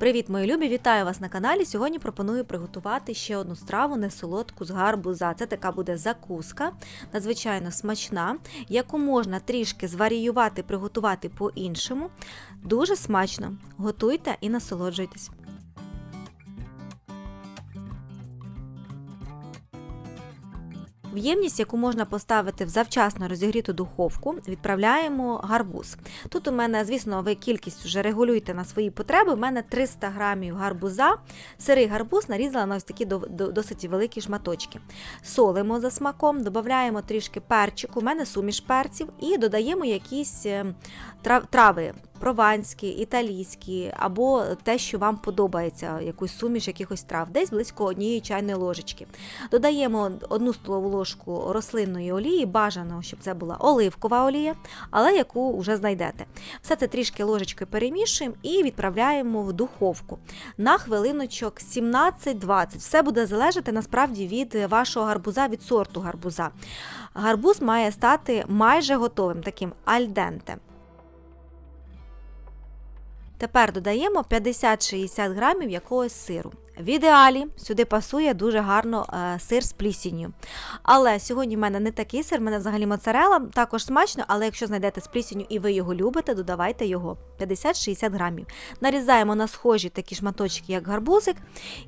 Привіт, мої любі! Вітаю вас на каналі. Сьогодні пропоную приготувати ще одну страву несолодку з гарбуза. Це така буде закуска, надзвичайно смачна, яку можна трішки зваріювати, приготувати по-іншому. Дуже смачно. Готуйте і насолоджуйтесь. В ємність, яку можна поставити в завчасно розігріту духовку, відправляємо гарбуз. Тут у мене, звісно, ви кількість вже регулюєте на свої потреби. У мене 300 грамів гарбуза. Сирий гарбуз нарізала на ось такі до- до- досить великі шматочки. Солимо за смаком, додаємо трішки перчику, у мене суміш перців, і додаємо якісь е, трави. Прованські, італійські, або те, що вам подобається, якусь суміш якихось трав, десь близько однієї чайної ложечки. Додаємо одну столову ложку рослинної олії, бажано, щоб це була оливкова олія, але яку вже знайдете. Все це трішки ложечкою перемішуємо і відправляємо в духовку на хвилиночок 17-20. Все буде залежати насправді від вашого гарбуза, від сорту гарбуза. Гарбуз має стати майже готовим, таким альденте. Тепер додаємо 50-60 грамів якогось сиру. В ідеалі сюди пасує дуже гарно е, сир з плісінню. Але сьогодні в мене не такий сир, в мене взагалі моцарела, також смачно, але якщо знайдете з плісінню і ви його любите, додавайте його 50-60 грамів. Нарізаємо на схожі такі шматочки, як гарбузик,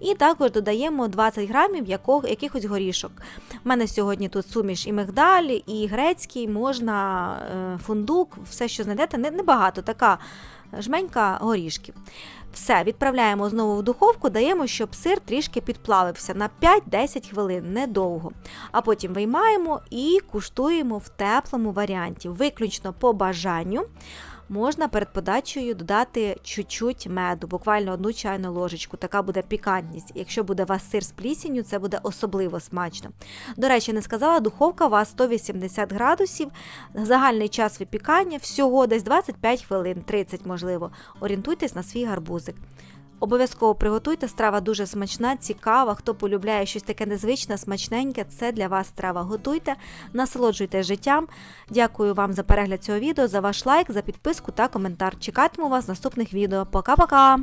і також додаємо 20 грамів якого, якихось горішок. У мене сьогодні тут суміш і мигдаль, і грецький, можна е, фундук, все, що знайдете, не- небагато, така жменька горішків. Все, відправляємо знову в духовку, даємо, щоб сир трішки підплавився на 5-10 хвилин, недовго. А потім виймаємо і куштуємо в теплому варіанті. Виключно по бажанню можна перед подачею додати чуть-чуть меду, буквально одну чайну ложечку. Така буде пікантність. Якщо буде у вас сир з плісінню, це буде особливо смачно. До речі, не сказала, духовка у вас 180 градусів, загальний час випікання всього десь 25 хвилин, 30 можливо. Орієнтуйтесь на свій гарбузик. Обов'язково приготуйте, страва дуже смачна, цікава. Хто полюбляє щось таке незвичне, смачненьке, це для вас страва. Готуйте, насолоджуйтесь життям. Дякую вам за перегляд цього відео, за ваш лайк, за підписку та коментар. Чекатиму вас в наступних відео. Пока-пока!